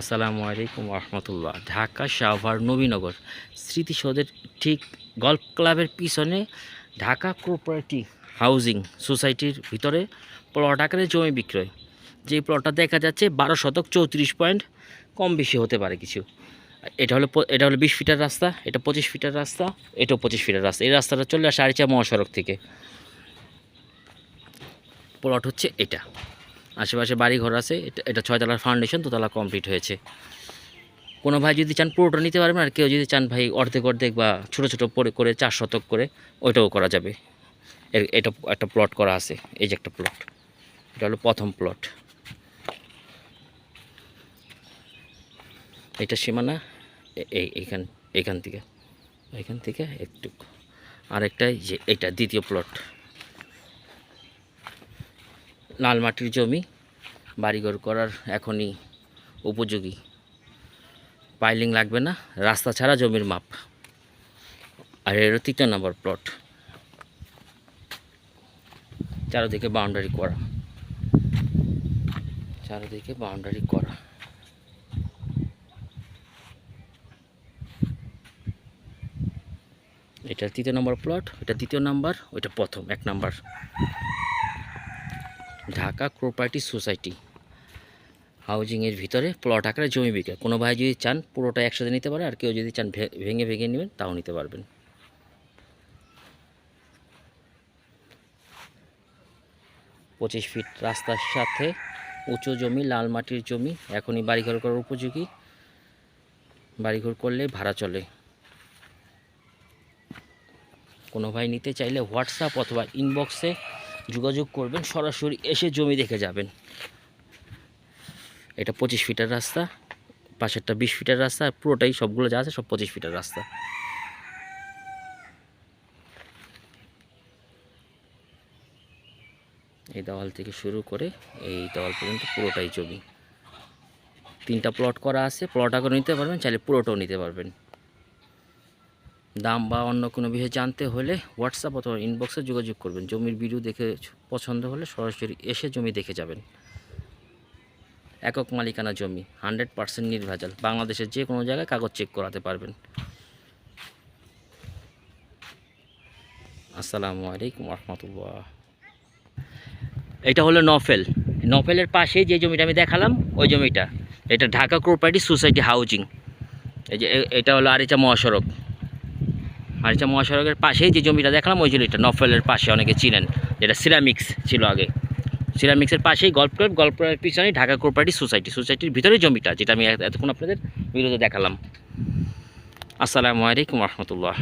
আসসালামু আলাইকুম রহমতুল্লাহ ঢাকা শাহভার নবীনগর স্মৃতিসৌধের ঠিক গল্ফ ক্লাবের পিছনে ঢাকা কোঅপারেটিভ হাউজিং সোসাইটির ভিতরে প্লট আকারে জমি বিক্রয়। যে প্লটটা দেখা যাচ্ছে বারো শতক চৌত্রিশ পয়েন্ট, কম বেশি হতে পারে কিছু। এটা হলো এটা হলো বিশ ফিটার রাস্তা, এটা পঁচিশ ফিটার রাস্তা, এটাও পঁচিশ ফিটার রাস্তা। এই রাস্তাটা চলে আসে আরিচা মহাসড়ক থেকে। প্লট হচ্ছে এটা। আশেপাশে বাড়ি ঘর আছে, এটা ছয়তলার ফাউন্ডেশন দোতলা কমপ্লিট হয়েছে। কোনো ভাই যদি চান পুরোটা নিতে পারবেন, আর কেউ যদি চান ভাই অর্ধেক অর্ধেক বা ছোটো ছোটো পরে, করে চার শতক করে, ওইটাও করা যাবে। এটা একটা প্লট করা আছে, এই যে একটা প্লট এটা হলো প্রথম প্লট এটা সীমানা এই, এইখান এইখান থেকে এখান থেকে একটু। আরেকটা যে, এটা দ্বিতীয় প্লট লাল মাটির জমি বাড়িঘর করার এখনই উপযোগী। পাইলিং লাগবে না, রাস্তা ছাড়া জমির মাপ। আর এর তৃতীয় নম্বর প্লট চারোদিকে বাউন্ডারি করা। চারোদিকে বাউন্ডারি করা। এটা তৃতীয় নম্বর প্লট এটা দ্বিতীয় নাম্বার, ওইটা প্রথম, এক নাম্বার। ঢাকা প্রপার্টি সোসাইটি হাউজিংয়ের ভিতরে প্লট আকারে জমি বিক্রয়। কোনো ভাই যদি চান, পুরোটা একসাথে নিতে পারে, আর কেউ যদি চান ভেঙে ভেঙে নেবেন, তাও নিতে পারবেন। পঁচিশ ফিট রাস্তার সাথে উঁচু জমি, লাল মাটির জমি, এখনই বাড়িঘর করার উপযোগী। বাড়িঘর করলে ভাড়া চলে। কোনো ভাই নিতে চাইলে হোয়াটসঅ্যাপ অথবা ইনবক্সে যোগাযোগ করবেন, সরাসরি এসে জমি দেখে যাবেন। এটা পঁচিশ ফিটার রাস্তা, পাশেরটা বিশ ফিটার রাস্তা পুরোটাই সবগুলো যা আছে সব পঁচিশ ফিটার রাস্তা। এই দেওয়াল থেকে শুরু করে এই দেওয়াল পর্যন্ত পুরোটাই জমি। তিনটা প্লট করা আছে প্লট আগে নিতে পারবেন, চাইলে পুরোটাও নিতে পারবেন। দাম বা অন্য কোনো বিষয়ে জানতে হলে হোয়াটসঅ্যাপ অথবা ইনবক্সে যোগাযোগ করবেন। জমির ভিডিও দেখে পছন্দ হলে সরাসরি এসে জমি দেখে যাবেন। একক মালিকানা জমি হান্ড্রেড পার্সেন্ট নির্ভেজাল। বাংলাদেশের যে কোনো জায়গায় কাগজ চেক করাতে পারবেন। আসসালামু আলাইকুম রহমতুল্লাহ এটা হলো নফেল। নফেলের পাশে যে জমিটা আমি দেখালাম, ওই জমিটা। এটা ঢাকা কোঅপারেটিভ সোসাইটি হাউজিং। এই যে এটা হলো আরিচা মহাসড়ক। আরিচা মহাসড়কের পাশেই যে জমিটা দেখলাম, ওই জমিটা নফেলের পাশে অনেকে চিনেন, যেটা সিরামিক্স ছিল আগে। সিরামিক্সের পাশেই গল্প ক্লাব গল্প ক্লাবের পিছনেই ঢাকা কোঅপারেটিভ সোসাইটি সোসাইটির ভিতরে জমিটা, যেটা আমি এত- এতক্ষণ আপনাদের ভিডিওতে দেখালাম। আসসালামু আলাইকুম রহমতুল্লাহ।